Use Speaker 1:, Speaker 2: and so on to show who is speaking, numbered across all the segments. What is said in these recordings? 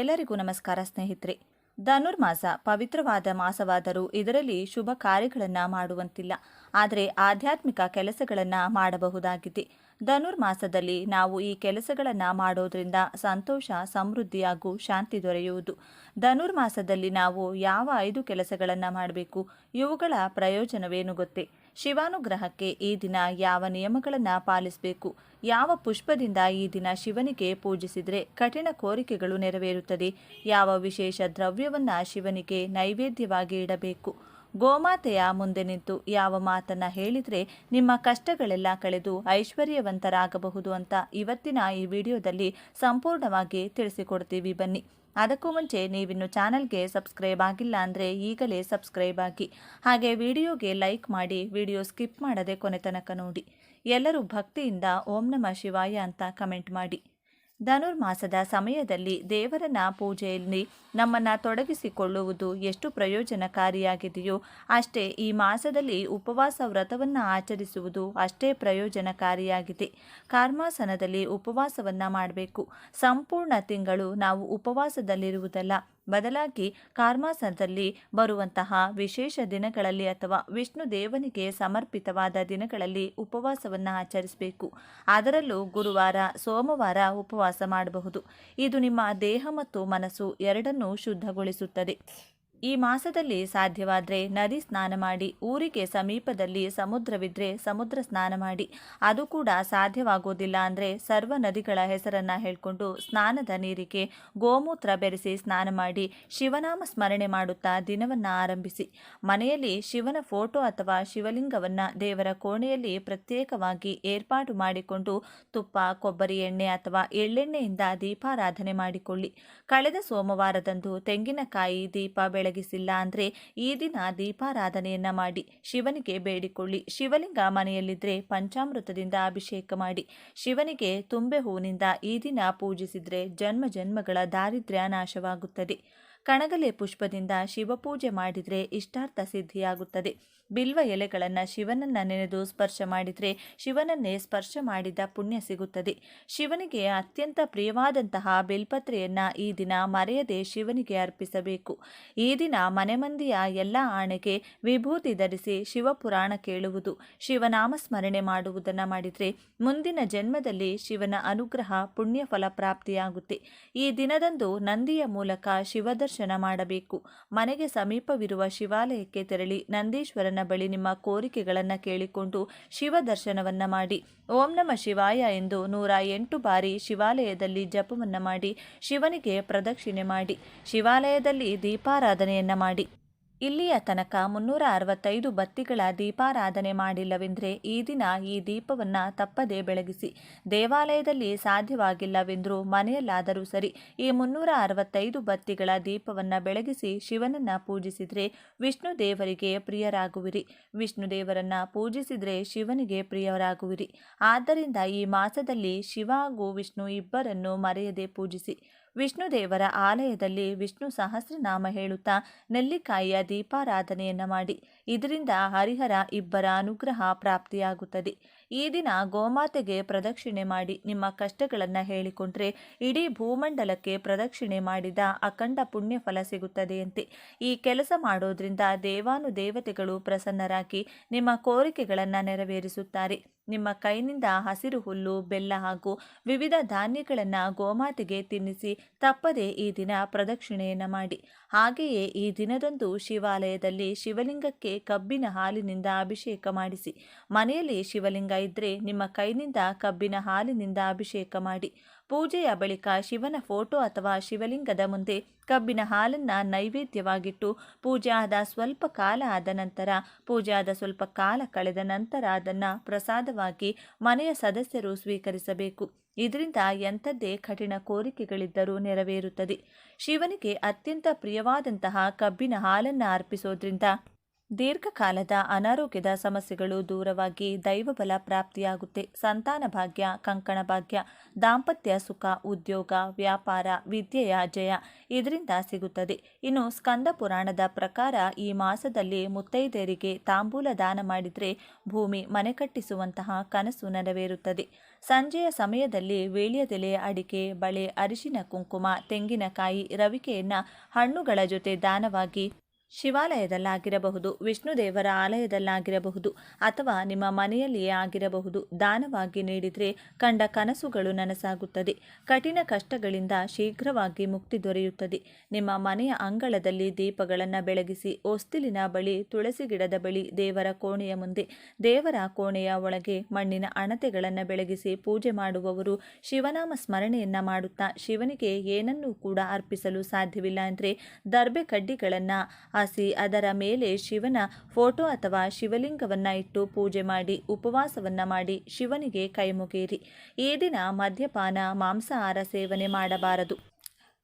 Speaker 1: ಎಲ್ಲರಿಗೂ ನಮಸ್ಕಾರ ಸ್ನೇಹಿತರೆ. ಧನುರ್ಮಾಸ ಪವಿತ್ರವಾದ ಮಾಸವಾದರೂ ಇದರಲ್ಲಿ ಶುಭ ಕಾರ್ಯಗಳನ್ನು ಮಾಡುವಂತಿಲ್ಲ. ಆದರೆ ಆಧ್ಯಾತ್ಮಿಕ ಕೆಲಸಗಳನ್ನು ಮಾಡಬಹುದಾಗಿದೆ. ಧನುರ್ಮಾಸದಲ್ಲಿ ನಾವು ಈ ಕೆಲಸಗಳನ್ನು ಮಾಡೋದ್ರಿಂದ ಸಂತೋಷ, ಸಮೃದ್ಧಿ ಹಾಗೂ ಶಾಂತಿ ದೊರೆಯುವುದು. ಧನುರ್ಮಾಸದಲ್ಲಿ ನಾವು ಯಾವ ಐದು ಕೆಲಸಗಳನ್ನು ಮಾಡಬೇಕು, ಇವುಗಳ ಪ್ರಯೋಜನವೇನು ಗೊತ್ತೇ? ಶಿವಾನುಗ್ರಹಕ್ಕೆ ಈ ದಿನ ಯಾವ ನಿಯಮಗಳನ್ನು ಪಾಲಿಸಬೇಕು? ಯಾವ ಪುಷ್ಪದಿಂದ ಈ ದಿನ ಶಿವನಿಗೆ ಪೂಜಿಸಿದರೆ ಕಠಿಣ ಕೋರಿಕೆಗಳು ನೆರವೇರುತ್ತದೆ. ಯಾವ ವಿಶೇಷ ದ್ರವ್ಯವನ್ನು ಶಿವನಿಗೆ ನೈವೇದ್ಯವಾಗಿ ಇಡಬೇಕು? ಗೋಮಾತೆಯ ಮುಂದೆ ನಿಂತು ಯಾವ ಮಾತನ್ನ ಹೇಳಿದರೆ ನಿಮ್ಮ ಕಷ್ಟಗಳೆಲ್ಲ ಕಳೆದು ಐಶ್ವರ್ಯವಂತರಾಗಬಹುದು ಅಂತ ಇವತ್ತಿನ ಈ ವಿಡಿಯೋದಲ್ಲಿ ಸಂಪೂರ್ಣವಾಗಿ ತಿಳಿಸಿಕೊಡ್ತೀವಿ ಬನ್ನಿ. ಅದಕ್ಕೂ ಮುಂಚೆ ನೀವಿನ್ನು ಚಾನಲ್ಗೆ ಸಬ್ಸ್ಕ್ರೈಬ್ ಆಗಿಲ್ಲ ಅಂದರೆ ಈಗಲೇ ಸಬ್ಸ್ಕ್ರೈಬ್ ಆಗಿ. ಹಾಗೆ ವಿಡಿಯೋಗೆ ಲೈಕ್ ಮಾಡಿ ವಿಡಿಯೋ ಸ್ಕಿಪ್ ಮಾಡದೆ ಕೊನೆ ತನಕ ನೋಡಿ. ಎಲ್ಲರೂ ಭಕ್ತಿಯಿಂದ ಓಂ ನಮ ಶಿವಾಯ ಅಂತ ಕಮೆಂಟ್ ಮಾಡಿ. ಧನುರ್ಮಾಸದ ಸಮಯದಲ್ಲಿ ದೇವರನ ಪೂಜೆಯಲ್ಲಿ ನಮ್ಮನ್ನು ತೊಡಗಿಸಿಕೊಳ್ಳುವುದು ಎಷ್ಟು ಪ್ರಯೋಜನಕಾರಿಯಾಗಿದೆಯೋ ಅಷ್ಟೇ ಈ ಮಾಸದಲ್ಲಿ ಉಪವಾಸ ವ್ರತವನ್ನು ಆಚರಿಸುವುದು ಅಷ್ಟೇ ಪ್ರಯೋಜನಕಾರಿಯಾಗಿದೆ. ಕಾರ್ಮಾಸನದಲ್ಲಿ ಉಪವಾಸವನ್ನು ಮಾಡಬೇಕು. ಸಂಪೂರ್ಣ ತಿಂಗಳು ನಾವು ಉಪವಾಸದಲ್ಲಿರುವುದಲ್ಲ. ಬದಲಾಗಿ ಕಾರ್ಮಾಸದಲ್ಲಿ ಬರುವಂತಹ ವಿಶೇಷ ದಿನಗಳಲ್ಲಿ ಅಥವಾ ವಿಷ್ಣು ದೇವನಿಗೆ ಸಮರ್ಪಿತವಾದ ದಿನಗಳಲ್ಲಿ ಉಪವಾಸವನ್ನು ಆಚರಿಸಬೇಕು. ಅದರಲ್ಲೂ ಗುರುವಾರ, ಸೋಮವಾರ ಉಪವಾಸ ಮಾಡಬಹುದು. ಇದು ನಿಮ್ಮ ದೇಹ ಮತ್ತು ಮನಸ್ಸು ಎರಡನ್ನೂ ಶುದ್ಧಗೊಳಿಸುತ್ತದೆ. ಈ ಮಾಸದಲ್ಲಿ ಸಾಧ್ಯವಾದರೆ ನದಿ ಸ್ನಾನ ಮಾಡಿ, ಊರಿಗೆ ಸಮೀಪದಲ್ಲಿ ಸಮುದ್ರವಿದ್ರೆ ಸಮುದ್ರ ಸ್ನಾನ ಮಾಡಿ. ಅದು ಕೂಡ ಸಾಧ್ಯವಾಗೋದಿಲ್ಲ ಅಂದರೆ ಸರ್ವ ನದಿಗಳ ಹೆಸರನ್ನು ಹೇಳಿಕೊಂಡು ಸ್ನಾನದ ನೀರಿಗೆ ಗೋಮೂತ್ರ ಬೆರೆಸಿ ಸ್ನಾನ ಮಾಡಿ, ಶಿವನಾಮ ಸ್ಮರಣೆ ಮಾಡುತ್ತಾ ದಿನವನ್ನು ಆರಂಭಿಸಿ. ಮನೆಯಲ್ಲಿ ಶಿವನ ಫೋಟೋ ಅಥವಾ ಶಿವಲಿಂಗವನ್ನು ದೇವರ ಕೋಣೆಯಲ್ಲಿ ಪ್ರತ್ಯೇಕವಾಗಿ ಏರ್ಪಾಡು ಮಾಡಿಕೊಂಡು ತುಪ್ಪ, ಕೊಬ್ಬರಿ ಎಣ್ಣೆ ಅಥವಾ ಎಳ್ಳೆಣ್ಣೆಯಿಂದ ದೀಪಾರಾಧನೆ ಮಾಡಿಕೊಳ್ಳಿ. ಕಳೆದ ಸೋಮವಾರದಂದು ತೆಂಗಿನಕಾಯಿ ದೀಪ ಬೆಳಗಿಸಿಲ್ಲ ಅಂದರೆ ಈ ದಿನ ದೀಪಾರಾಧನೆಯನ್ನ ಮಾಡಿ, ಶಿವನಿಗೆ ಬೇಡಿಕೊಳ್ಳಿ. ಶಿವಲಿಂಗ ಮನೆಯಲ್ಲಿದ್ದರೆ ಪಂಚಾಮೃತದಿಂದ ಅಭಿಷೇಕ ಮಾಡಿ. ಶಿವನಿಗೆ ತುಂಬೆ ಹೂವಿನಿಂದ ಈ ದಿನ ಪೂಜಿಸಿದರೆ ಜನ್ಮ ಜನ್ಮಗಳ ದಾರಿದ್ರ್ಯ ನಾಶವಾಗುತ್ತದೆ. ಕಣಗಲೆ ಪುಷ್ಪದಿಂದ ಶಿವಪೂಜೆ ಮಾಡಿದರೆ ಇಷ್ಟಾರ್ಥ ಸಿದ್ಧಿಯಾಗುತ್ತದೆ. ಬಿಲ್ವ ಎಲೆಗಳನ್ನು ಶಿವನನ್ನ ನೆನೆದು ಸ್ಪರ್ಶ ಮಾಡಿದರೆ ಶಿವನನ್ನೇ ಸ್ಪರ್ಶ ಮಾಡಿದ ಪುಣ್ಯ ಸಿಗುತ್ತದೆ. ಶಿವನಿಗೆ ಅತ್ಯಂತ ಪ್ರಿಯವಾದಂತಹ ಬಿಲ್ಪತ್ರೆಯನ್ನು ಈ ದಿನ ಮರೆಯದೆ ಶಿವನಿಗೆ ಅರ್ಪಿಸಬೇಕು. ಈ ದಿನ ಮನೆಮಂದಿಯ ಎಲ್ಲ ಆಣೆಗೆ ವಿಭೂತಿ ಧರಿಸಿ ಶಿವಪುರಾಣ ಕೇಳುವುದು ಶಿವನಾಮ ಸ್ಮರಣೆ ಮಾಡುವುದನ್ನು ಮಾಡಿದರೆ ಮುಂದಿನ ಜನ್ಮದಲ್ಲಿ ಶಿವನ ಅನುಗ್ರಹ ಪುಣ್ಯ ಫಲ ಪ್ರಾಪ್ತಿಯಾಗುತ್ತೆ. ಈ ದಿನದಂದು ನಂದಿಯ ಮೂಲಕ ಶಿವದರ್ಶನ ಮಾಡಬೇಕು. ಮನೆಗೆ ಸಮೀಪವಿರುವ ಶಿವಾಲಯಕ್ಕೆ ತೆರಳಿ ನಂದೀಶ್ವರನ ಬಳಿ ನಿಮ್ಮ ಕೋರಿಕೆಗಳನ್ನು ಕೇಳಿಕೊಂಡು ಶಿವ ದರ್ಶನವನ್ನ ಮಾಡಿ. ಓಂ ನಮ ಶಿವಾಯ ಎಂದು ನೂರ ಎಂಟು ಬಾರಿ ಶಿವಾಲಯದಲ್ಲಿ ಜಪವನ್ನು ಮಾಡಿ, ಶಿವನಿಗೆ ಪ್ರದಕ್ಷಿಣೆ ಮಾಡಿ, ಶಿವಾಲಯದಲ್ಲಿ ದೀಪಾರಾಧನೆಯನ್ನ ಮಾಡಿ. ಇಲ್ಲಿಯ ತನಕ ಮುನ್ನೂರ ಅರವತ್ತೈದು ಬತ್ತಿಗಳ ದೀಪಾರಾಧನೆ ಮಾಡಿಲ್ಲವೆಂದರೆ ಈ ದಿನ ಈ ದೀಪವನ್ನು ತಪ್ಪದೇ ಬೆಳಗಿಸಿ ದೇವಾಲಯದಲ್ಲಿ ಸಾಧ್ಯವಾಗಿಲ್ಲವೆಂದರೂ ಮನೆಯಲ್ಲಾದರೂ ಸರಿ ಈ ಮುನ್ನೂರ ಅರವತ್ತೈದು ಬತ್ತಿಗಳ ದೀಪವನ್ನು ಬೆಳಗಿಸಿ ಶಿವನನ್ನು ಪೂಜಿಸಿದರೆ ವಿಷ್ಣು ದೇವರಿಗೆ ಪ್ರಿಯರಾಗುವಿರಿ. ವಿಷ್ಣು ದೇವರನ್ನು ಪೂಜಿಸಿದರೆ ಶಿವನಿಗೆ ಪ್ರಿಯರಾಗುವಿರಿ. ಆದ್ದರಿಂದ ಈ ಮಾಸದಲ್ಲಿ ಶಿವ ಹಾಗೂ ವಿಷ್ಣು ಇಬ್ಬರನ್ನು ಮರೆಯದೆ ಪೂಜಿಸಿ. ವಿಷ್ಣು ದೇವರ ಆಲಯದಲ್ಲಿ ವಿಷ್ಣು ಸಹಸ್ರನಾಮ ಹೇಳುತ್ತಾ ನೆಲ್ಲಿಕಾಯಿಯ ದೀಪಾರಾಧನೆಯನ್ನು ಮಾಡಿ. ಇದರಿಂದ ಹರಿಹರ ಇಬ್ಬರ ಅನುಗ್ರಹ ಪ್ರಾಪ್ತಿಯಾಗುತ್ತದೆ. ಈ ದಿನ ಗೋಮಾತೆಗೆ ಪ್ರದಕ್ಷಿಣೆ ಮಾಡಿ ನಿಮ್ಮ ಕಷ್ಟಗಳನ್ನು ಹೇಳಿಕೊಂಡ್ರೆ ಇಡೀ ಭೂಮಂಡಲಕ್ಕೆ ಪ್ರದಕ್ಷಿಣೆ ಮಾಡಿದ ಅಖಂಡ ಪುಣ್ಯ ಫಲ ಸಿಗುತ್ತದೆಯಂತೆ ಈ ಕೆಲಸ ಮಾಡೋದ್ರಿಂದ ದೇವಾನು ದೇವತೆಗಳು ಪ್ರಸನ್ನರಾಗಿ ನಿಮ್ಮ ಕೋರಿಕೆಗಳನ್ನು ನೆರವೇರಿಸುತ್ತಾರೆ. ನಿಮ್ಮ ಕೈನಿಂದ ಹಸಿರು ಹುಲ್ಲು, ಬೆಲ್ಲ ಹಾಗೂ ವಿವಿಧ ಧಾನ್ಯಗಳನ್ನು ಗೋಮಾತೆಗೆ ತಿನ್ನಿಸಿ ತಪ್ಪದೆ ಈ ದಿನ ಪ್ರದಕ್ಷಿಣೆಯನ್ನು ಮಾಡಿ. ಹಾಗೆಯೇ ಈ ದಿನದಂದು ಶಿವಾಲಯದಲ್ಲಿ ಶಿವಲಿಂಗಕ್ಕೆ ಕಬ್ಬಿನ ಹಾಲಿನಿಂದ ಅಭಿಷೇಕ ಮಾಡಿಸಿ. ಮನೆಯಲ್ಲಿ ಶಿವಲಿಂಗ ಇದ್ದರೆ ನಿಮ್ಮ ಕೈನಿಂದ, ಕಬ್ಬಿನ ಹಾಲಿನಿಂದ ಅಭಿಷೇಕ ಮಾಡಿ. ಪೂಜೆಯ ಬಳಿಕ ಶಿವನ ಫೋಟೋ ಅಥವಾ ಶಿವಲಿಂಗದ ಮುಂದೆ ಕಬ್ಬಿನ ಹಾಲನ್ನು ನೈವೇದ್ಯವಾಗಿಟ್ಟು ಪೂಜೆ ಆದ ಸ್ವಲ್ಪ ಕಾಲ ಆದ ನಂತರ, ಪೂಜೆ ಆದ ಸ್ವಲ್ಪ ಕಾಲ ಕಳೆದ ನಂತರ ಅದನ್ನು ಪ್ರಸಾದವಾಗಿ ಮನೆಯ ಸದಸ್ಯರು ಸ್ವೀಕರಿಸಬೇಕು. ಇದರಿಂದ ಎಂಥದ್ದೇ ಕಠಿಣ ಕೋರಿಕೆಗಳಿದ್ದರೂ ನೆರವೇರುತ್ತದೆ. ಶಿವನಿಗೆ ಅತ್ಯಂತ ಪ್ರಿಯವಾದಂತಹ ಕಬ್ಬಿನ ಹಾಲನ್ನು ಅರ್ಪಿಸೋದ್ರಿಂದ ದೀರ್ಘಕಾಲದ ಅನಾರೋಗ್ಯದ ಸಮಸ್ಯೆಗಳು ದೂರವಾಗಿ ದೈವಬಲ ಪ್ರಾಪ್ತಿಯಾಗುತ್ತೆ. ಸಂತಾನ ಭಾಗ್ಯ, ಕಂಕಣ ಭಾಗ್ಯ, ದಾಂಪತ್ಯ ಸುಖ, ಉದ್ಯೋಗ, ವ್ಯಾಪಾರ, ವಿದ್ಯೆಯ ಜಯ ಇದರಿಂದ ಸಿಗುತ್ತದೆ. ಇನ್ನು ಸ್ಕಂದ ಪುರಾಣದ ಪ್ರಕಾರ ಈ ಮಾಸದಲ್ಲಿ ಮುತ್ತೈದೆಯರಿಗೆ ತಾಂಬೂಲ ದಾನ ಮಾಡಿದರೆ ಭೂಮಿ ಮನೆ ಕಟ್ಟಿಸುವಂತಹ ಕನಸು ನೆರವೇರುತ್ತದೆ. ಸಂಜೆಯ ಸಮಯದಲ್ಲಿ ವೇಳ್ಯದೆಲೆ, ಅಡಿಕೆ, ಬಳೆ, ಅರಿಶಿನ, ಕುಂಕುಮ, ತೆಂಗಿನಕಾಯಿ, ರವಿಕೆಯನ್ನ ಹಣ್ಣುಗಳ ಜೊತೆ ದಾನವಾಗಿ ಶಿವಾಲಯದಲ್ಲಾಗಿರಬಹುದು ವಿಷ್ಣು ದೇವರ ಆಲಯದಲ್ಲಾಗಿರಬಹುದು ಅಥವಾ ನಿಮ್ಮ ಮನೆಯಲ್ಲಿಯೇ ಆಗಿರಬಹುದು. ದಾನವಾಗಿ ನೀಡಿದರೆ ಕಂಡ ಕನಸುಗಳು ನನಸಾಗುತ್ತದೆ. ಕಠಿಣ ಕಷ್ಟಗಳಿಂದ ಶೀಘ್ರವಾಗಿ ಮುಕ್ತಿ ದೊರೆಯುತ್ತದೆ. ನಿಮ್ಮ ಮನೆಯ ಅಂಗಳದಲ್ಲಿ ದೀಪಗಳನ್ನು ಬೆಳಗಿಸಿ, ಹೊಸ್ತಿಲಿನ ಬಳಿ ತುಳಸಿ ಗಿಡದ ಬಳಿ ದೇವರ ಕೋಣೆಯ ಮುಂದೆ, ದೇವರ ಕೋಣೆಯ ಒಳಗೆ ಮಣ್ಣಿನ ಅಣತೆಗಳನ್ನು ಬೆಳಗಿಸಿ ಪೂಜೆ ಮಾಡುವವರು ಶಿವನಾಮ ಸ್ಮರಣೆಯನ್ನ ಮಾಡುತ್ತಾ, ಶಿವನಿಗೆ ಏನನ್ನೂ ಕೂಡ ಅರ್ಪಿಸಲು ಸಾಧ್ಯವಿಲ್ಲ ಅಂದರೆ ದರ್ಬೆ ಕಡ್ಡಿಗಳನ್ನು ಹಾಸಿ ಅದರ ಮೇಲೆ ಶಿವನ ಫೋಟೋ ಅಥವಾ ಶಿವಲಿಂಗವನ್ನು ಇಟ್ಟು ಪೂಜೆ ಮಾಡಿ, ಉಪವಾಸವನ್ನ ಮಾಡಿ ಶಿವನಿಗೆ ಕೈಮುಗೇರಿ. ಈ ದಿನ ಮದ್ಯಪಾನ, ಮಾಂಸಾಹಾರ ಸೇವನೆ ಮಾಡಬಾರದು.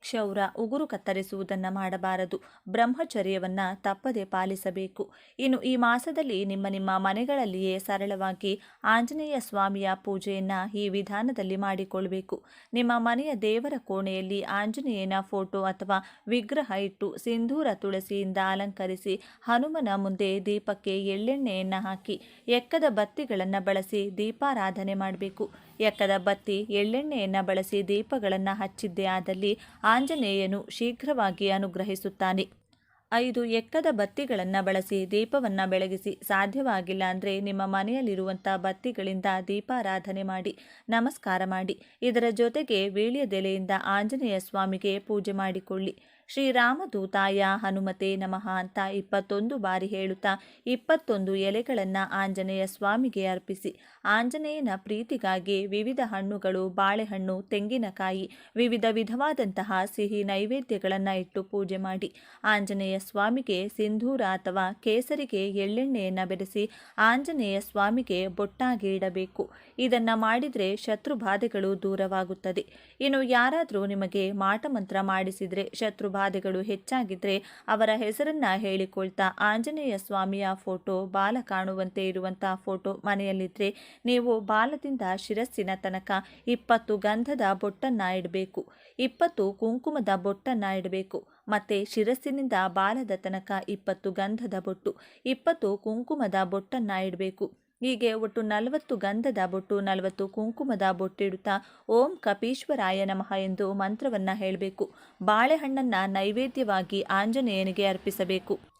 Speaker 1: ಕ್ಷೌರ ಉಗುರು ಕತ್ತರಿಸುವುದನ್ನು ಮಾಡಬಾರದು. ಬ್ರಹ್ಮಚರ್ಯವನ್ನು ತಪ್ಪದೆ ಪಾಲಿಸಬೇಕು. ಇನ್ನು ಈ ಮಾಸದಲ್ಲಿ ನಿಮ್ಮ ನಿಮ್ಮ ಮನೆಗಳಲ್ಲಿಯೇ ಸರಳವಾಗಿ ಆಂಜನೇಯ ಸ್ವಾಮಿಯ ಪೂಜೆಯನ್ನು ಈ ವಿಧಾನದಲ್ಲಿ ಮಾಡಿಕೊಳ್ಳಬೇಕು ನಿಮ್ಮ ಮನೆಯ ದೇವರ ಕೋಣೆಯಲ್ಲಿ ಆಂಜನೇಯನ ಫೋಟೋ ಅಥವಾ ವಿಗ್ರಹ ಇಟ್ಟು ಸಿಂಧೂರ ತುಳಸಿಯಿಂದ ಅಲಂಕರಿಸಿ ಹನುಮನ ಮುಂದೆ ದೀಪಕ್ಕೆ ಎಳ್ಳೆಣ್ಣೆಯನ್ನು ಹಾಕಿ ಎಕ್ಕದ ಬತ್ತಿಗಳನ್ನು ಬಳಸಿ ದೀಪಾರಾಧನೆ ಮಾಡಬೇಕು. ಎಕ್ಕದ ಬತ್ತಿ, ಎಳ್ಳೆಣ್ಣೆಯನ್ನು ಬಳಸಿ ದೀಪಗಳನ್ನು ಹಚ್ಚಿದ್ದೇ ಆದಲ್ಲಿ ಆಂಜನೇಯನು ಶೀಘ್ರವಾಗಿ ಅನುಗ್ರಹಿಸುತ್ತಾನೆ. ಐದು ಎಕ್ಕದ ಬತ್ತಿಗಳನ್ನು ಬಳಸಿ ದೀಪವನ್ನು ಬೆಳಗಿಸಿ ಸಾಧ್ಯವಾಗಿಲ್ಲ ಅಂದರೆ ನಿಮ್ಮ ಮನೆಯಲ್ಲಿರುವಂಥ ಬತ್ತಿಗಳಿಂದ ದೀಪಾರಾಧನೆ ಮಾಡಿ, ನಮಸ್ಕಾರ ಮಾಡಿ. ಇದರ ಜೊತೆಗೆ ವೀಳ್ಯದೆಲೆಯಿಂದ ಆಂಜನೇಯ ಸ್ವಾಮಿಗೆ ಪೂಜೆ ಮಾಡಿಕೊಳ್ಳಿ. ಶ್ರೀರಾಮದೂತಾಯ ಹನುಮತೆ ನಮಃ ಅಂತ ಇಪ್ಪತ್ತೊಂದು ಬಾರಿ ಹೇಳುತ್ತಾ ಇಪ್ಪತ್ತೊಂದು ಎಲೆಗಳನ್ನು ಆಂಜನೇಯ ಸ್ವಾಮಿಗೆ ಅರ್ಪಿಸಿ. ಆಂಜನೇಯನ ಪ್ರೀತಿಗಾಗಿ ವಿವಿಧ ಹಣ್ಣುಗಳು, ಬಾಳೆಹಣ್ಣು, ತೆಂಗಿನಕಾಯಿ, ವಿವಿಧ ವಿಧವಾದಂತಹ ಸಿಹಿ ನೈವೇದ್ಯಗಳನ್ನು ಇಟ್ಟು ಪೂಜೆ ಮಾಡಿ. ಆಂಜನೇಯ ಸ್ವಾಮಿಗೆ ಸಿಂಧೂರ ಅಥವಾ ಕೇಸರಿಗೆ ಎಳ್ಳೆಣ್ಣೆಯನ್ನು ಬೆರೆಸಿ ಆಂಜನೇಯ ಸ್ವಾಮಿಗೆ ಬೊಟ್ಟಾಗಿ ಇಡಬೇಕು. ಇದನ್ನು ಮಾಡಿದರೆ ಶತ್ರು ಬಾಧೆಗಳು ದೂರವಾಗುತ್ತದೆ. ಇನ್ನು ಯಾರಾದರೂ ನಿಮಗೆ ಮಾಟಮಂತ್ರ ಮಾಡಿಸಿದರೆ ಶತ್ರು ಬಾಧೆಗಳು ಹೆಚ್ಚಾಗಿದ್ದರೆ ಅವರ ಹೆಸರನ್ನ ಹೇಳಿಕೊಳ್ತಾ ಆಂಜನೇಯ ಸ್ವಾಮಿಯ ಫೋಟೋ, ಬಾಲ ಕಾಣುವಂತೆ ಇರುವಂಥ ಫೋಟೋ ಮನೆಯಲ್ಲಿದ್ದರೆ ನೀವು ಬಾಲದಿಂದ ಶಿರಸ್ಸಿನ ತನಕ ಇಪ್ಪತ್ತು ಗಂಧದ ಬೊಟ್ಟನ್ನು ಇಡಬೇಕು. ಇಪ್ಪತ್ತು ಕುಂಕುಮದ ಬೊಟ್ಟನ್ನು ಇಡಬೇಕು. ಮತ್ತೆ ಶಿರಸ್ಸಿನಿಂದ ಬಾಲದ ತನಕ ಇಪ್ಪತ್ತು ಗಂಧದ ಬೊಟ್ಟು. ಇಪ್ಪತ್ತು ಕುಂಕುಮದ ಬೊಟ್ಟನ್ನು ಇಡಬೇಕು. ಹೀಗೆ ಒಟ್ಟು ನಲವತ್ತು ಗಂಧದ ಬೊಟ್ಟು, ನಲವತ್ತು ಕುಂಕುಮದ ಬೊಟ್ಟಿಡುತ್ತಾ ಓಂ ಕಪೀಶ್ವರಾಯ ನಮಃ ಎಂದು ಮಂತ್ರವನ್ನ ಹೇಳಬೇಕು. ಬಾಳೆಹಣ್ಣನ್ನು ನೈವೇದ್ಯವಾಗಿ ಆಂಜನೇಯನಿಗೆ ಅರ್ಪಿಸಬೇಕು.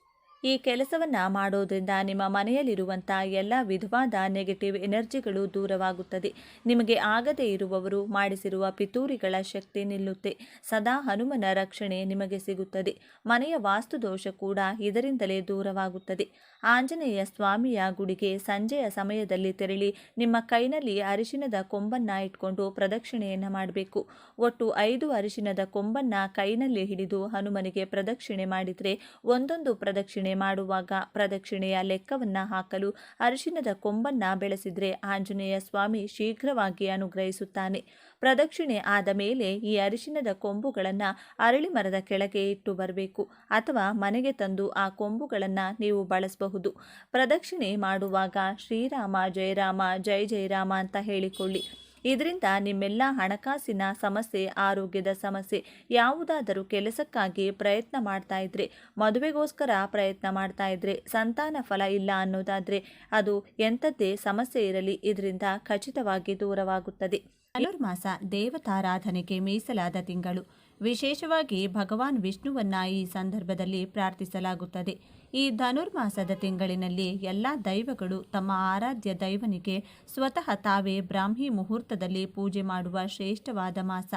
Speaker 1: ಈ ಕೆಲಸವನ್ನು ಮಾಡೋದ್ರಿಂದ ನಿಮ್ಮ ಮನೆಯಲ್ಲಿರುವಂಥ ಎಲ್ಲ ವಿಧವಾದ ನೆಗೆಟಿವ್ ಎನರ್ಜಿಗಳು ದೂರವಾಗುತ್ತದೆ. ನಿಮಗೆ ಆಗದೇ ಇರುವವರು ಮಾಡಿಸಿರುವ ಪಿತೂರಿಗಳ ಶಕ್ತಿ ನಿಲ್ಲುತ್ತೆ. ಸದಾ ಹನುಮನ ರಕ್ಷಣೆ ನಿಮಗೆ ಸಿಗುತ್ತದೆ. ಮನೆಯ ವಾಸ್ತುದೋಷ ಕೂಡ ಇದರಿಂದಲೇ ದೂರವಾಗುತ್ತದೆ. ಆಂಜನೇಯ ಸ್ವಾಮಿಯ ಗುಡಿಗೆ ಸಂಜೆಯ ಸಮಯದಲ್ಲಿ ತೆರಳಿ ನಿಮ್ಮ ಕೈನಲ್ಲಿ ಅರಿಶಿನದ ಕೊಂಬನ್ನ ಇಟ್ಕೊಂಡು ಪ್ರದಕ್ಷಿಣೆಯನ್ನು ಮಾಡಬೇಕು. ಒಟ್ಟು ಐದು ಅರಿಶಿನದ ಕೊಂಬನ್ನ ಕೈನಲ್ಲಿ ಹಿಡಿದು ಹನುಮನಿಗೆ ಪ್ರದಕ್ಷಿಣೆ ಮಾಡಿದರೆ ಒಂದೊಂದು ಪ್ರದಕ್ಷಿಣೆ ಮಾಡುವಾಗ ಪ್ರದಕ್ಷಿಣೆಯ ಲೆಕ್ಕವನ್ನ ಹಾಕಲು ಅರಿಶಿನದ ಕೊಂಬನ್ನ ಬೆಳೆಸಿದ್ರೆ ಆಂಜನೇಯ ಸ್ವಾಮಿ ಶೀಘ್ರವಾಗಿ ಅನುಗ್ರಹಿಸುತ್ತಾನೆ. ಪ್ರದಕ್ಷಿಣೆ ಆದ ಮೇಲೆ ಈ ಅರಿಶಿನದ ಕೊಂಬುಗಳನ್ನು ಅರಳಿ ಮರದ ಕೆಳಗೆ ಇಟ್ಟು ಬರಬೇಕು ಅಥವಾ ಮನೆಗೆ ತಂದು ಆ ಕೊಂಬುಗಳನ್ನು ನೀವು ಬಳಸಬಹುದು. ಪ್ರದಕ್ಷಿಣೆ ಮಾಡುವಾಗ ಶ್ರೀರಾಮ, ಜಯರಾಮ ಜಯ ಜಯರಾಮ ಅಂತ ಹೇಳಿಕೊಳ್ಳಿ. ಇದರಿಂದ ನಿಮ್ಮೆಲ್ಲ ಹಣಕಾಸಿನ ಸಮಸ್ಯೆ, ಆರೋಗ್ಯದ ಸಮಸ್ಯೆ, ಯಾವುದಾದರೂ ಕೆಲಸಕ್ಕಾಗಿ ಪ್ರಯತ್ನ ಮಾಡ್ತಾ ಇದ್ರೆ, ಮದುವೆಗೋಸ್ಕರ ಪ್ರಯತ್ನ ಮಾಡ್ತಾ ಇದ್ರೆ, ಸಂತಾನ ಫಲ ಇಲ್ಲ ಅನ್ನೋದಾದ್ರೆ ಅದು ಎಂಥದ್ದೇ ಸಮಸ್ಯೆ ಇರಲಿ, ಇದರಿಂದ ಖಚಿತವಾಗಿ ದೂರವಾಗುತ್ತದೆ. ಧನುರ್ಮಾಸ ದೇವತಾರಾಧನೆಗೆ ಮೀಸಲಾದ ತಿಂಗಳು. ವಿಶೇಷವಾಗಿ ಭಗವಾನ್ ವಿಷ್ಣುವನ್ನ ಈ ಸಂದರ್ಭದಲ್ಲಿ ಪ್ರಾರ್ಥಿಸಲಾಗುತ್ತದೆ. ಈ ಧನುರ್ಮಾಸದ ತಿಂಗಳಿನಲ್ಲಿ ಎಲ್ಲ ದೈವಗಳು ತಮ್ಮ ಆರಾಧ್ಯ ದೈವನಿಗೆ ಸ್ವತಃ ತಾವೇ ಬ್ರಾಹ್ಮಿ ಮುಹೂರ್ತದಲ್ಲಿ ಪೂಜೆ ಮಾಡುವ ಶ್ರೇಷ್ಠವಾದ ಮಾಸ.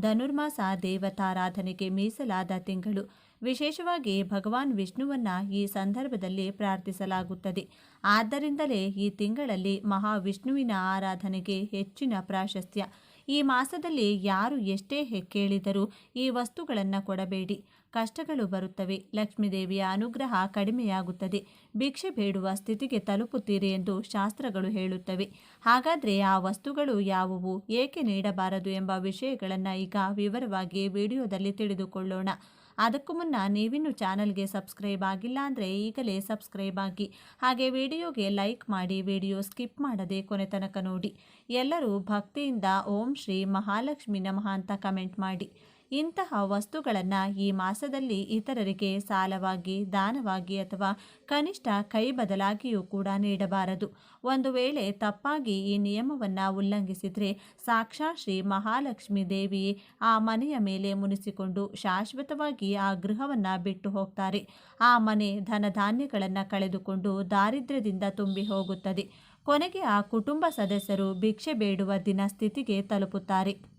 Speaker 1: ಧನುರ್ಮಾಸ ದೇವತಾರಾಧನೆಗೆ ಮೀಸಲಾದ ತಿಂಗಳು. ವಿಶೇಷವಾಗಿ ಭಗವಾನ್ ವಿಷ್ಣುವನ್ನ ಈ ಸಂದರ್ಭದಲ್ಲಿ ಪ್ರಾರ್ಥಿಸಲಾಗುತ್ತದೆ. ಆದ್ದರಿಂದಲೇ ಈ ತಿಂಗಳಲ್ಲಿ ಮಹಾವಿಷ್ಣುವಿನ ಆರಾಧನೆಗೆ ಹೆಚ್ಚಿನ ಪ್ರಾಶಸ್ತ್ಯ. ಈ ಮಾಸದಲ್ಲಿ ಯಾರು ಎಷ್ಟೇ ಕೇಳಿದರೂ ಈ ವಸ್ತುಗಳನ್ನು ಕೊಡಬೇಡಿ. ಕಷ್ಟಗಳು ಬರುತ್ತವೆ. ಲಕ್ಷ್ಮೀದೇವಿಯ ಅನುಗ್ರಹ ಕಡಿಮೆಯಾಗುತ್ತದೆ. ಭಿಕ್ಷೆ ಬೇಡುವ ಸ್ಥಿತಿಗೆ ತಲುಪುತ್ತೀರಿ ಎಂದು ಶಾಸ್ತ್ರಗಳು ಹೇಳುತ್ತವೆ. ಹಾಗಾದರೆ ಆ ವಸ್ತುಗಳು ಯಾವುವು? ಏಕೆ ನೀಡಬಾರದು ಎಂಬ ವಿಷಯಗಳನ್ನು ಈಗ ವಿವರವಾಗಿ ವಿಡಿಯೋದಲ್ಲಿ ತಿಳಿದುಕೊಳ್ಳೋಣ. ಅದಕ್ಕೂ ಮುನ್ನ ನೀವಿನ್ನೂ ಚಾನಲ್ಗೆ ಸಬ್ಸ್ಕ್ರೈಬ್ ಆಗಿಲ್ಲ ಅಂದರೆ ಈಗಲೇ ಸಬ್ಸ್ಕ್ರೈಬ್ ಆಗಿ. ಹಾಗೆ ವಿಡಿಯೋಗೆ ಲೈಕ್ ಮಾಡಿ ವಿಡಿಯೋ ಸ್ಕಿಪ್ ಮಾಡದೆ ಕೊನೆ ತನಕ ನೋಡಿ. ಎಲ್ಲರೂ ಭಕ್ತಿಯಿಂದ ಓಂ ಶ್ರೀ ಮಹಾಲಕ್ಷ್ಮಿ ನಮಃ ಅಂತ ಕಮೆಂಟ್ ಮಾಡಿ. ಇಂತಹ ವಸ್ತುಗಳನ್ನು ಈ ಮಾಸದಲ್ಲಿ ಇತರರಿಗೆ ಸಾಲವಾಗಿ, ದಾನವಾಗಿ ಅಥವಾ ಕನಿಷ್ಠ ಕೈ ಬದಲಾಗಿಯೂ ಕೂಡ ನೀಡಬಾರದು. ಒಂದು ವೇಳೆ ತಪ್ಪಾಗಿ ಈ ನಿಯಮವನ್ನು ಉಲ್ಲಂಘಿಸಿದರೆ ಸಾಕ್ಷಾ ಶ್ರೀ ಮಹಾಲಕ್ಷ್ಮಿ ದೇವಿ ಆ ಮನೆಯ ಮೇಲೆ ಮುನಿಸಿಕೊಂಡು ಶಾಶ್ವತವಾಗಿ ಆ ಗೃಹವನ್ನು ಬಿಟ್ಟು ಹೋಗ್ತಾರೆ. ಆ ಮನೆ ಧನಧಾನ್ಯಗಳನ್ನು ಕಳೆದುಕೊಂಡು ದಾರಿದ್ರ್ಯದಿಂದ ತುಂಬಿ ಹೋಗುತ್ತದೆ. ಕೊನೆಗೆ ಆ ಕುಟುಂಬ ಸದಸ್ಯರು ಭಿಕ್ಷೆ ಬೇಡುವ ದಿನ ಸ್ಥಿತಿಗೆ ತಲುಪುತ್ತಾರೆ.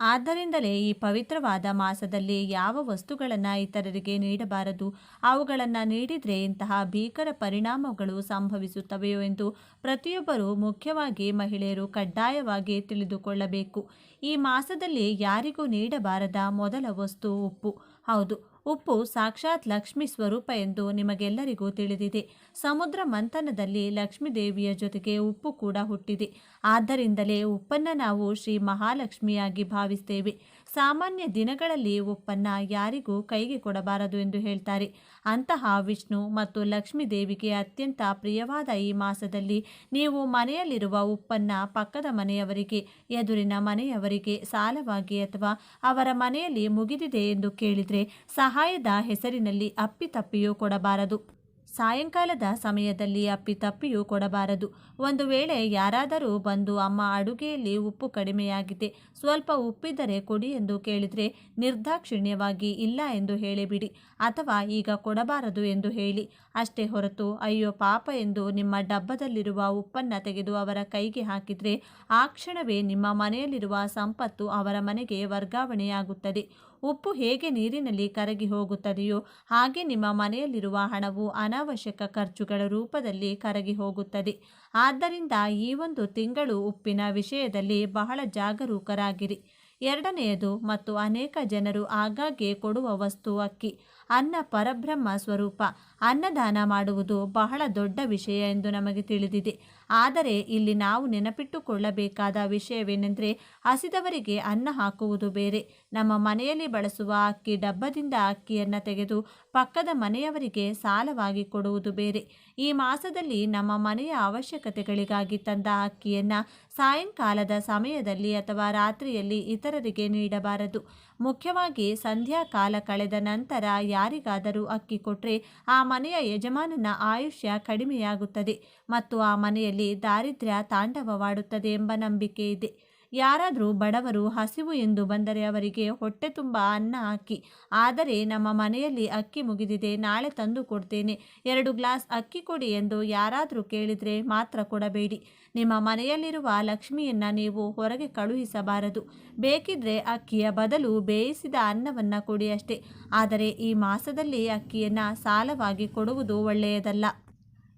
Speaker 1: ಆದ್ದರಿಂದಲೇ ಈ ಪವಿತ್ರವಾದ ಮಾಸದಲ್ಲಿ ಯಾವ ವಸ್ತುಗಳನ್ನು ಇತರರಿಗೆ ನೀಡಬಾರದು? ಅವುಗಳನ್ನು ನೀಡಿದರೆ ಇಂತಹ ಭೀಕರ ಪರಿಣಾಮಗಳು ಸಂಭವಿಸುತ್ತವೆಯೋ ಎಂದು ಪ್ರತಿಯೊಬ್ಬರೂ ಮುಖ್ಯವಾಗಿ ಮಹಿಳೆಯರು ಕಡ್ಡಾಯವಾಗಿ ತಿಳಿದುಕೊಳ್ಳಬೇಕು. ಈ ಮಾಸದಲ್ಲಿ ಯಾರಿಗೂ ನೀಡಬಾರದ ಮೊದಲ ವಸ್ತು ಉಪ್ಪು. ಹೌದು ಉಪ್ಪು ಸಾಕ್ಷಾತ್ ಲಕ್ಷ್ಮಿ ಸ್ವರೂಪ ಎಂದು ನಿಮಗೆಲ್ಲರಿಗೂ ತಿಳಿದಿದೆ. ಸಮುದ್ರ ಮಂಥನದಲ್ಲಿ ಲಕ್ಷ್ಮೀ ದೇವಿಯ ಜೊತೆಗೆ ಉಪ್ಪು ಕೂಡ ಹುಟ್ಟಿದೆ. ಆದ್ದರಿಂದಲೇ ಉಪ್ಪನ್ನು ನಾವು ಶ್ರೀ ಮಹಾಲಕ್ಷ್ಮಿಯಾಗಿ ಭಾವಿಸ್ತೇವೆ. ಸಾಮಾನ್ಯ ದಿನಗಳಲ್ಲಿ ಉಪ್ಪನ್ನು ಯಾರಿಗೂ ಕೈಗೆ ಕೊಡಬಾರದು ಎಂದು ಹೇಳ್ತಾರೆ. ಅಂತಹ ವಿಷ್ಣು ಮತ್ತು ಲಕ್ಷ್ಮೀ ದೇವಿಗೆ ಅತ್ಯಂತ ಪ್ರಿಯವಾದ ಈ ಮಾಸದಲ್ಲಿ ನೀವು ಮನೆಯಲ್ಲಿರುವ ಉಪ್ಪನ್ನು ಪಕ್ಕದ ಮನೆಯವರಿಗೆ, ಎದುರಿನ ಮನೆಯವರಿಗೆ ಸಾಲವಾಗಿ ಅಥವಾ ಅವರ ಮನೆಯಲ್ಲಿ ಮುಗಿದಿದೆ ಎಂದು ಕೇಳಿದರೆ ಸಹಾಯದ ಹೆಸರಿನಲ್ಲಿ ಅಪ್ಪಿತಪ್ಪಿಯೂ ಕೊಡಬಾರದು. ಸಾಯಂಕಾಲದ ಸಮಯದಲ್ಲಿ ಅಪ್ಪಿತಪ್ಪಿಯೂ ಕೊಡಬಾರದು. ಒಂದು ವೇಳೆ ಯಾರಾದರೂ ಬಂದು ಅಮ್ಮ ಅಡುಗೆಯಲ್ಲಿ ಉಪ್ಪು ಕಡಿಮೆಯಾಗಿದೆ, ಸ್ವಲ್ಪ ಉಪ್ಪಿದ್ದರೆ ಕೊಡಿ ಎಂದು ಕೇಳಿದರೆ ನಿರ್ದಾಕ್ಷಿಣ್ಯವಾಗಿ ಇಲ್ಲ ಎಂದು ಹೇಳಿಬಿಡಿ, ಅಥವಾ ಈಗ ಕೊಡಬಾರದು ಎಂದು ಹೇಳಿ. ಅಷ್ಟೇ ಹೊರತು, ಅಯ್ಯೋ ಪಾಪ ಎಂದು ನಿಮ್ಮ ಡಬ್ಬದಲ್ಲಿರುವ ಉಪ್ಪನ್ನು ತೆಗೆದು ಅವರ ಕೈಗೆ ಹಾಕಿದರೆ ಆ ಕ್ಷಣವೇ ನಿಮ್ಮ ಮನೆಯಲ್ಲಿರುವ ಸಂಪತ್ತು ಅವರ ಮನೆಗೆ ವರ್ಗಾವಣೆಯಾಗುತ್ತದೆ. ಉಪ್ಪು ಹೇಗೆ ನೀರಿನಲ್ಲಿ ಕರಗಿ ಹೋಗುತ್ತದೆಯೋ ಹಾಗೆ ನಿಮ್ಮ ಮನೆಯಲ್ಲಿರುವ ಹಣವು ಅನಾವಶ್ಯಕ ಖರ್ಚುಗಳ ರೂಪದಲ್ಲಿ ಕರಗಿ ಹೋಗುತ್ತದೆ. ಆದ್ದರಿಂದ ಈ ಒಂದು ತಿಂಗಳು ಉಪ್ಪಿನ ವಿಷಯದಲ್ಲಿ ಬಹಳ ಜಾಗರೂಕರಾಗಿರಿ. ಎರಡನೆಯದು ಮತ್ತು ಅನೇಕ ಜನರು ಆಗಾಗ್ಗೆ ಕೊಡುವ ವಸ್ತು ಅಕ್ಕಿ. ಅನ್ನ ಪರಬ್ರಹ್ಮ ಸ್ವರೂಪ. ಅನ್ನದಾನ ಮಾಡುವುದು ಬಹಳ ದೊಡ್ಡ ವಿಷಯ ಎಂದು ನಮಗೆ ತಿಳಿದಿದೆ. ಆದರೆ ಇಲ್ಲಿ ನಾವು ನೆನಪಿಟ್ಟುಕೊಳ್ಳಬೇಕಾದ ವಿಷಯವೇನೆಂದರೆ ಹಸಿದವರಿಗೆ ಅನ್ನ ಹಾಕುವುದು ಬೇರೆ. ನಮ್ಮ ಮನೆಯಲ್ಲಿ ಬಳಸುವ ಅಕ್ಕಿ ಡಬ್ಬದಿಂದ ಅಕ್ಕಿಯನ್ನು ತೆಗೆದು ಪಕ್ಕದ ಮನೆಯವರಿಗೆ ಸಾಲವಾಗಿ ಕೊಡುವುದು ಬೇರೆ. ಈ ಮಾಸದಲ್ಲಿ ನಮ್ಮ ಮನೆಯ ಅವಶ್ಯಕತೆಗಳಿಗಾಗಿ ತಂದ ಅಕ್ಕಿಯನ್ನು ಸಾಯಂಕಾಲದ ಸಮಯದಲ್ಲಿ ಅಥವಾ ರಾತ್ರಿಯಲ್ಲಿ ಇತರರಿಗೆ ನೀಡಬಾರದು. ಮುಖ್ಯವಾಗಿ ಸಂಧ್ಯಾ ಕಾಲ ಕಳೆದ ನಂತರ ಯಾರಿಗಾದರೂ ಅಕ್ಕಿ ಕೊಟ್ಟರೆ ಆ ಮನೆಯ ಯಜಮಾನನ ಆಯುಷ್ಯ ಕಡಿಮೆಯಾಗುತ್ತದೆ ಮತ್ತು ಆ ಮನೆಯಲ್ಲಿ ದಾರಿದ್ರ್ಯ ತಾಂಡವವಾಡುತ್ತದೆ ಎಂಬ ನಂಬಿಕೆ ಇದೆ. ಯಾರಾದರೂ ಬಡವರು ಹಸಿವು ಎಂದು ಬಂದರೆ ಅವರಿಗೆ ಹೊಟ್ಟೆ ತುಂಬ ಅನ್ನ ಹಾಕಿ. ಆದರೆ ನಮ್ಮ ಮನೆಯಲ್ಲಿ ಅಕ್ಕಿ ಮುಗಿದಿದೆ, ನಾಳೆ ತಂದು ಕೊಡ್ತೇನೆ. ಎರಡು ಗ್ಲಾಸ್ ಅಕ್ಕಿ ಕೊಡಿ ಎಂದು ಯಾರಾದರೂ ಕೇಳಿದರೆ ಮಾತ್ರ ಕೊಡಬೇಡಿ. ನಿಮ್ಮ ಮನೆಯಲ್ಲಿರುವ ಲಕ್ಷ್ಮಿಯನ್ನು ನೀವು ಹೊರಗೆ ಕಳುಹಿಸಬಾರದು. ಬೇಕಿದ್ರೆ ಅಕ್ಕಿಯ ಬದಲು ಬೇಯಿಸಿದ ಅನ್ನವನ್ನು ಕೊಡಿ ಅಷ್ಟೇ. ಆದರೆ ಈ ಮಾಸದಲ್ಲಿ ಅಕ್ಕಿಯನ್ನು ಸಾಲವಾಗಿ ಕೊಡುವುದು ಒಳ್ಳೆಯದಲ್ಲ.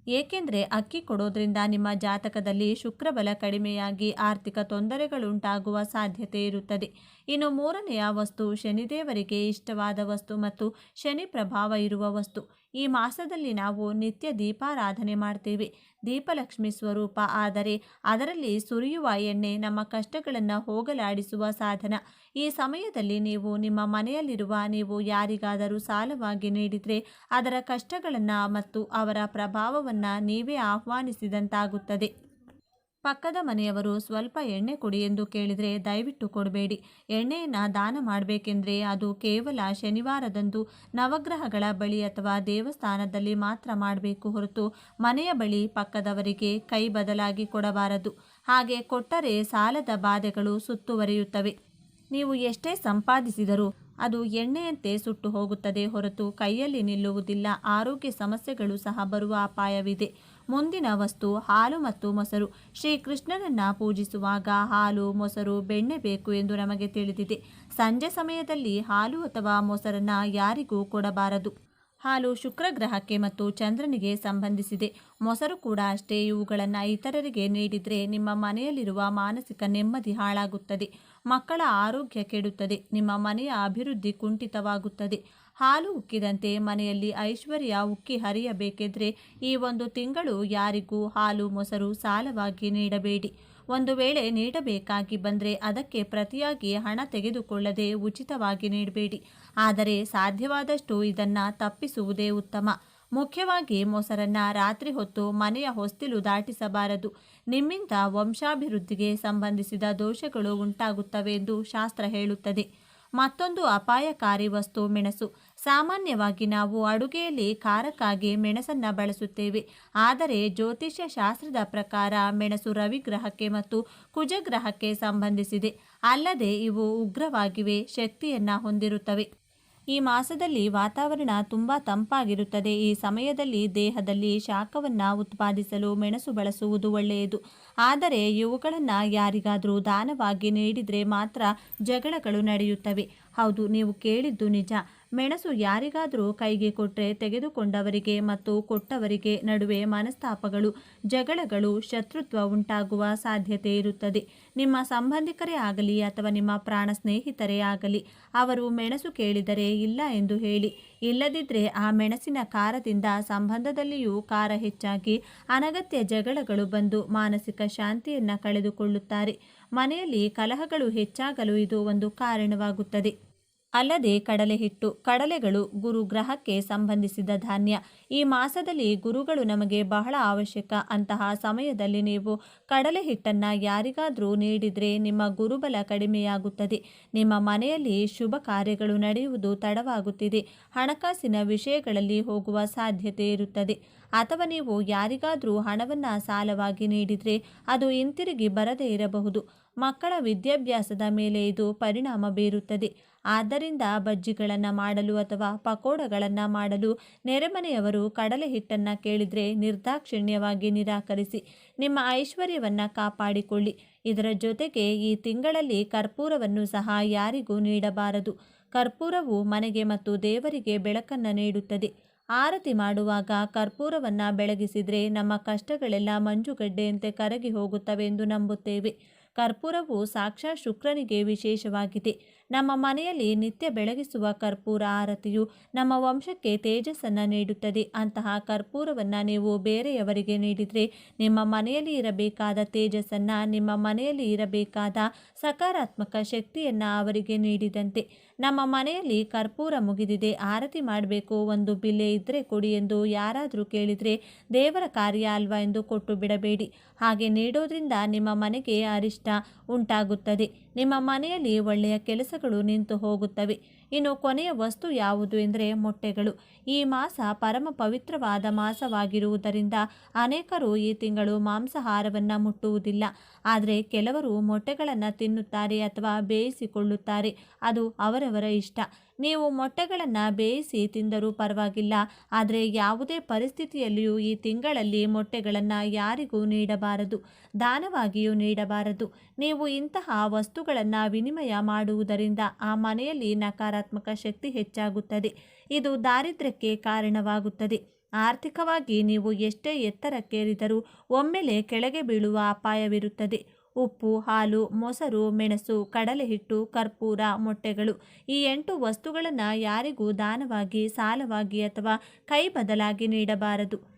Speaker 1: ಏಕೆಂದರೆ ಅಕ್ಕಿ ಕೊಡೋದ್ರಿಂದ ನಿಮ್ಮ ಜಾತಕದಲ್ಲಿ ಶುಕ್ರಬಲ ಕಡಿಮೆಯಾಗಿ ಆರ್ಥಿಕ ತೊಂದರೆಗಳುಂಟಾಗುವ ಸಾಧ್ಯತೆ ಇರುತ್ತದೆ. ಇನ್ನು ಮೂರನೆಯ ವಸ್ತು ಶನಿದೇವರಿಗೆ ಇಷ್ಟವಾದ ವಸ್ತು ಮತ್ತು ಶನಿ ಪ್ರಭಾವ ಇರುವ ವಸ್ತು. ಈ ಮಾಸದಲ್ಲಿ ನಾವು ನಿತ್ಯ ದೀಪಾರಾಧನೆ ಮಾಡ್ತೀವಿ. ದೀಪಲಕ್ಷ್ಮಿ ಸ್ವರೂಪ ಆದರೆ ಅದರಲ್ಲಿ ಸುರಿಯುವ ಎಣ್ಣೆ, ನಮ್ಮ ಕಷ್ಟಗಳನ್ನು ಹೋಗಲಾಡಿಸುವ ಸಾಧನ. ಈ ಸಮಯದಲ್ಲಿ ನೀವು ನಿಮ್ಮ ಮನೆಯಲ್ಲಿರುವ ನೀವು ಯಾರಿಗಾದರೂ ಸಾಲವಾಗಿ ನೀಡಿದರೆ ಅದರ ಕಷ್ಟಗಳನ್ನು ಮತ್ತು ಅವರ ಪ್ರಭಾವವನ್ನು ನೀವೇ ಆಹ್ವಾನಿಸಿದಂತಾಗುತ್ತದೆ. ಪಕ್ಕದ ಮನೆಯವರು ಸ್ವಲ್ಪ ಎಣ್ಣೆ ಕೊಡಿ ಎಂದು ಕೇಳಿದರೆ ದಯವಿಟ್ಟು ಕೊಡಬೇಡಿ. ಎಣ್ಣೆಯನ್ನು ದಾನ ಮಾಡಬೇಕೆಂದರೆ ಅದು ಕೇವಲ ಶನಿವಾರದಂದು ನವಗ್ರಹಗಳ ಬಳಿ ಅಥವಾ ದೇವಸ್ಥಾನದಲ್ಲಿ ಮಾತ್ರ ಮಾಡಬೇಕು ಹೊರತು ಮನೆಯ ಬಳಿ ಪಕ್ಕದವರಿಗೆ ಕೈ ಬದಲಾಗಿ ಕೊಡಬಾರದು. ಹಾಗೆ ಕೊಟ್ಟರೆ ಸಾಲದ ಬಾಧೆಗಳು ಸುತ್ತುವರಿಯುತ್ತವೆ. ನೀವು ಎಷ್ಟೇ ಸಂಪಾದಿಸಿದರೂ ಅದು ಎಣ್ಣೆಯಂತೆ ಸುಟ್ಟು ಹೋಗುತ್ತದೆ ಹೊರತು ಕೈಯಲ್ಲಿ ನಿಲ್ಲುವುದಿಲ್ಲ. ಆರೋಗ್ಯ ಸಮಸ್ಯೆಗಳು ಸಹ ಬರುವ ಅಪಾಯವಿದೆ. ಮುಂದಿನ ವಸ್ತು ಹಾಲು ಮತ್ತು ಮೊಸರು. ಶ್ರೀಕೃಷ್ಣನನ್ನ ಪೂಜಿಸುವಾಗ ಹಾಲು, ಮೊಸರು, ಬೆಣ್ಣೆ ಬೇಕು ಎಂದು ನಮಗೆ ತಿಳಿದಿದೆ. ಸಂಜೆ ಸಮಯದಲ್ಲಿ ಹಾಲು ಅಥವಾ ಮೊಸರನ್ನು ಯಾರಿಗೂ ಕೊಡಬಾರದು. ಹಾಲು ಶುಕ್ರ ಗ್ರಹಕ್ಕೆ ಮತ್ತು ಚಂದ್ರನಿಗೆ ಸಂಬಂಧಿಸಿದೆ. ಮೊಸರು ಕೂಡ ಅಷ್ಟೇ, ಇವುಗಳನ್ನು ಇತರರಿಗೆ ನೀಡಿದರೆ ನಿಮ್ಮ ಮನೆಯಲ್ಲಿರುವ ಮಾನಸಿಕ ನೆಮ್ಮದಿ ಹಾಳಾಗುತ್ತದೆ. ಮಕ್ಕಳ ಆರೋಗ್ಯ ಕೆಡುತ್ತದೆ. ನಿಮ್ಮ ಮನೆಯ ಅಭಿವೃದ್ಧಿ ಕುಂಠಿತವಾಗುತ್ತದೆ. ಹಾಲು ಉಕ್ಕಿದಂತೆ ಮನೆಯಲ್ಲಿ ಐಶ್ವರ್ಯ ಉಕ್ಕಿ ಹರಿಯಬೇಕೆಂದರೆ ಈ ಒಂದು ತಿಂಗಳು ಯಾರಿಗೂ ಹಾಲು, ಮೊಸರು ಸಾಲವಾಗಿ ನೀಡಬೇಡಿ. ಒಂದು ವೇಳೆ ನೀಡಬೇಕಾಗಿ ಬಂದರೆ ಅದಕ್ಕೆ ಪ್ರತಿಯಾಗಿ ಹಣ ತೆಗೆದುಕೊಳ್ಳದೆ ಉಚಿತವಾಗಿ ನೀಡಬೇಡಿ. ಆದರೆ ಸಾಧ್ಯವಾದಷ್ಟು ಇದನ್ನು ತಪ್ಪಿಸುವುದೇ ಉತ್ತಮ. ಮುಖ್ಯವಾಗಿ ಮೊಸರನ್ನ ರಾತ್ರಿ ಹೊತ್ತು ಮನೆಯ ಹೊಸ್ತಿಲು ದಾಟಿಸಬಾರದು. ನಿಮ್ಮಿಂದ ವಂಶಾಭಿವೃದ್ಧಿಗೆ ಸಂಬಂಧಿಸಿದ ದೋಷಗಳು ಉಂಟಾಗುತ್ತವೆ ಎಂದು ಶಾಸ್ತ್ರ ಹೇಳುತ್ತದೆ. ಮತ್ತೊಂದು ಅಪಾಯಕಾರಿ ವಸ್ತು ಮೆಣಸು. ಸಾಮಾನ್ಯವಾಗಿ ನಾವು ಅಡುಗೆಯಲ್ಲಿ ಖಾರಕ್ಕಾಗಿ ಮೆಣಸನ್ನು ಬಳಸುತ್ತೇವೆ. ಆದರೆ ಜ್ಯೋತಿಷ್ಯ ಶಾಸ್ತ್ರದ ಪ್ರಕಾರ ಮೆಣಸು ರವಿಗ್ರಹಕ್ಕೆ ಮತ್ತು ಕುಜಗ್ರಹಕ್ಕೆ ಸಂಬಂಧಿಸಿದೆ. ಅಲ್ಲದೆ ಇವು ಉಗ್ರವಾಗಿವೆ, ಶಕ್ತಿಯನ್ನ ಹೊಂದಿರುತ್ತವೆ. ಈ ಮಾಸದಲ್ಲಿ ವಾತಾವರಣ ತುಂಬ ತಂಪಾಗಿರುತ್ತದೆ. ಈ ಸಮಯದಲ್ಲಿ ದೇಹದಲ್ಲಿ ಶಾಖವನ್ನು ಉತ್ಪಾದಿಸಲು ಮೆಣಸು ಬಳಸುವುದು ಒಳ್ಳೆಯದು. ಆದರೆ ಇವುಗಳನ್ನು ಯಾರಿಗಾದರೂ ದಾನವಾಗಿ ನೀಡಿದರೆ ಮಾತ್ರ ಜಗಳಗಳು ನಡೆಯುತ್ತವೆ. ಹೌದು, ನೀವು ಕೇಳಿದ್ದು ನಿಜ. ಮೆಣಸು ಯಾರಿಗಾದರೂ ಕೈಗೆ ಕೊಟ್ಟರೆ ತೆಗೆದುಕೊಂಡವರಿಗೆ ಮತ್ತು ಕೊಟ್ಟವರಿಗೆ ನಡುವೆ ಮನಸ್ತಾಪಗಳು, ಜಗಳಗಳು, ಶತ್ರುತ್ವ ಉಂಟಾಗುವ ಸಾಧ್ಯತೆ ಇರುತ್ತದೆ. ನಿಮ್ಮ ಸಂಬಂಧಿಕರೇ ಆಗಲಿ ಅಥವಾ ನಿಮ್ಮ ಪ್ರಾಣ ಸ್ನೇಹಿತರೇ ಆಗಲಿ, ಅವರು ಮೆಣಸು ಕೇಳಿದರೆ ಇಲ್ಲ ಎಂದು ಹೇಳಿ. ಇಲ್ಲದಿದ್ದರೆ ಆ ಮೆಣಸಿನ ಖಾರದಿಂದ ಸಂಬಂಧದಲ್ಲಿಯೂ ಖಾರ ಹೆಚ್ಚಾಗಿ ಅನಗತ್ಯ ಜಗಳಗಳು ಬಂದು ಮಾನಸಿಕ ಶಾಂತಿಯನ್ನು ಕಳೆದುಕೊಳ್ಳುತ್ತಾರೆ. ಮನೆಯಲ್ಲಿ ಕಲಹಗಳು ಹೆಚ್ಚಾಗಲು ಇದು ಒಂದು ಕಾರಣವಾಗುತ್ತದೆ. ಅಲ್ಲದೆ ಕಡಲೆ ಹಿಟ್ಟು ಕಡಲೆಗಳು ಗುರು ಗ್ರಹಕ್ಕೆ ಸಂಬಂಧಿಸಿದ ಧಾನ್ಯ. ಈ ಮಾಸದಲ್ಲಿ ಗುರುಗಳು ನಮಗೆ ಬಹಳ ಅವಶ್ಯಕ. ಅಂತಹ ಸಮಯದಲ್ಲಿ ನೀವು ಕಡಲೆ ಹಿಟ್ಟನ್ನು ಯಾರಿಗಾದರೂ ನೀಡಿದರೆ ನಿಮ್ಮ ಗುರುಬಲ ಕಡಿಮೆಯಾಗುತ್ತದೆ. ನಿಮ್ಮ ಮನೆಯಲ್ಲಿ ಶುಭ ಕಾರ್ಯಗಳು ನಡೆಯುವುದು ತಡವಾಗುತ್ತಿದೆ. ಹಣಕಾಸಿನ ವಿಷಯಗಳಲ್ಲಿ ಹೋಗುವ ಸಾಧ್ಯತೆ ಇರುತ್ತದೆ. ಅಥವಾ ನೀವು ಯಾರಿಗಾದರೂ ಹಣವನ್ನು ಸಾಲವಾಗಿ ನೀಡಿದರೆ ಅದು ಹಿಂತಿರುಗಿ ಬರದೇ ಇರಬಹುದು. ಮಕ್ಕಳ ವಿದ್ಯಾಭ್ಯಾಸದ ಮೇಲೆ ಇದು ಪರಿಣಾಮ ಬೀರುತ್ತದೆ. ಆದ್ದರಿಂದ ಬಜ್ಜಿಗಳನ್ನು ಮಾಡಲು ಅಥವಾ ಪಕೋಡಗಳನ್ನು ಮಾಡಲು ನೆರೆಮನೆಯವರು ಕಡಲೆ ಹಿಟ್ಟನ್ನು ಕೇಳಿದರೆ ನಿರ್ದಾಕ್ಷಿಣ್ಯವಾಗಿ ನಿರಾಕರಿಸಿ, ನಿಮ್ಮ ಐಶ್ವರ್ಯವನ್ನು ಕಾಪಾಡಿಕೊಳ್ಳಿ. ಇದರ ಜೊತೆಗೆ ಈ ತಿಂಗಳಲ್ಲಿ ಕರ್ಪೂರವನ್ನು ಸಹ ಯಾರಿಗೂ ನೀಡಬಾರದು. ಕರ್ಪೂರವು ಮನೆಗೆ ಮತ್ತು ದೇವರಿಗೆ ಬೆಳಕನ್ನು ನೀಡುತ್ತದೆ. ಆರತಿ ಮಾಡುವಾಗ ಕರ್ಪೂರವನ್ನು ಬೆಳಗಿಸಿದರೆ ನಮ್ಮ ಕಷ್ಟಗಳೆಲ್ಲ ಮಂಜುಗಡ್ಡೆಯಂತೆ ಕರಗಿ ಹೋಗುತ್ತವೆ ಎಂದು ನಂಬುತ್ತೇವೆ. ಕರ್ಪೂರವು ಸಾಕ್ಷಾತ್ ಶುಕ್ರನಿಗೆ ವಿಶೇಷವಾಗಿದೆ. ನಮ್ಮ ಮನೆಯಲ್ಲಿ ನಿತ್ಯ ಬೆಳಗಿಸುವ ಕರ್ಪೂರ ಆರತಿಯು ನಮ್ಮ ವಂಶಕ್ಕೆ ತೇಜಸ್ಸನ್ನು ನೀಡುತ್ತದೆ. ಅಂತಹ ಕರ್ಪೂರವನ್ನು ನೀವು ಬೇರೆಯವರಿಗೆ ನೀಡಿದರೆ ನಿಮ್ಮ ಮನೆಯಲ್ಲಿ ಇರಬೇಕಾದ ತೇಜಸ್ಸನ್ನು, ನಿಮ್ಮ ಮನೆಯಲ್ಲಿ ಇರಬೇಕಾದ ಸಕಾರಾತ್ಮಕ ಶಕ್ತಿಯನ್ನು ಅವರಿಗೆ ನೀಡಿದಂತೆ. ನಮ್ಮ ಮನೆಯಲ್ಲಿ ಕರ್ಪೂರ ಮುಗಿದಿದೆ. ಆರತಿ ಮಾಡಬೇಕು. ಒಂದು ಬಿಲ್ಲೆ ಇದ್ದರೆ ಕೊಡಿ ಎಂದು ಯಾರಾದರೂ ಕೇಳಿದರೆ ದೇವರ ಕಾರ್ಯ ಅಲ್ವಾ ಎಂದು ಕೊಟ್ಟು ಬಿಡಬೇಡಿ. ಹಾಗೆ ನೀಡೋದ್ರಿಂದ ನಿಮ್ಮ ಮನೆಗೆ ಅರಿಷ್ಟ ಉಂಟಾಗುತ್ತದೆ. ನಿಮ್ಮ ಮನೆಯಲ್ಲಿ ಒಳ್ಳೆಯ ಕೆಲಸಗಳು ನಿಂತು ಹೋಗುತ್ತವೆ. ಇನ್ನು ಕೊನೆಯ ವಸ್ತು ಯಾವುದು ಎಂದರೆ ಮೊಟ್ಟೆಗಳು. ಈ ಮಾಸ ಪರಮ ಪವಿತ್ರವಾದ ಮಾಸವಾಗಿರುವುದರಿಂದ ಅನೇಕರು ಈ ತಿಂಗಳು ಮಾಂಸಾಹಾರವನ್ನು ಮುಟ್ಟುವುದಿಲ್ಲ. ಆದರೆ ಕೆಲವರು ಮೊಟ್ಟೆಗಳನ್ನು ತಿನ್ನುತ್ತಾರೆ ಅಥವಾ ಬೇಯಿಸಿಕೊಳ್ಳುತ್ತಾರೆ. ಅದು ಅವರವರ ಇಷ್ಟ. ನೀವು ಮೊಟ್ಟೆಗಳನ್ನು ಬೇಯಿಸಿ ತಿಂದರೂ ಪರವಾಗಿಲ್ಲ. ಆದರೆ ಯಾವುದೇ ಪರಿಸ್ಥಿತಿಯಲ್ಲಿಯೂ ಈ ತಿಂಗಳಲ್ಲಿ ಮೊಟ್ಟೆಗಳನ್ನು ಯಾರಿಗೂ ನೀಡಬಾರದು. ದಾನವಾಗಿಯೂ ನೀಡಬಾರದು. ನೀವು ಇಂತಹ ವಸ್ತುಗಳನ್ನು ವಿನಿಮಯ ಮಾಡುವುದರಿಂದ ಆ ಮನೆಯಲ್ಲಿ ನಕಾರಾತ್ಮಕ ಶಕ್ತಿ ಹೆಚ್ಚಾಗುತ್ತದೆ. ಇದು ದಾರಿದ್ರ್ಯಕ್ಕೆ ಕಾರಣವಾಗುತ್ತದೆ. ಆರ್ಥಿಕವಾಗಿ ನೀವು ಎಷ್ಟೇ ಎತ್ತರಕ್ಕೇರಿದರೂ ಒಮ್ಮೆಲೆ ಕೆಳಗೆ ಬೀಳುವ ಅಪಾಯವಿರುತ್ತದೆ. ಉಪ್ಪು, ಹಾಲು, ಮೊಸರು, ಮೆಣಸು ಕಡಲೆ ಹಿಟ್ಟು ಕರ್ಪೂರ, ಮೊಟ್ಟೆಗಳು ಈ ಎಂಟು ವಸ್ತುಗಳನ್ನು ಯಾರಿಗೂ ದಾನವಾಗಿ, ಸಾಲವಾಗಿ ಅಥವಾ ಕೈ ಬದಲಾಗಿ ನೀಡಬಾರದು.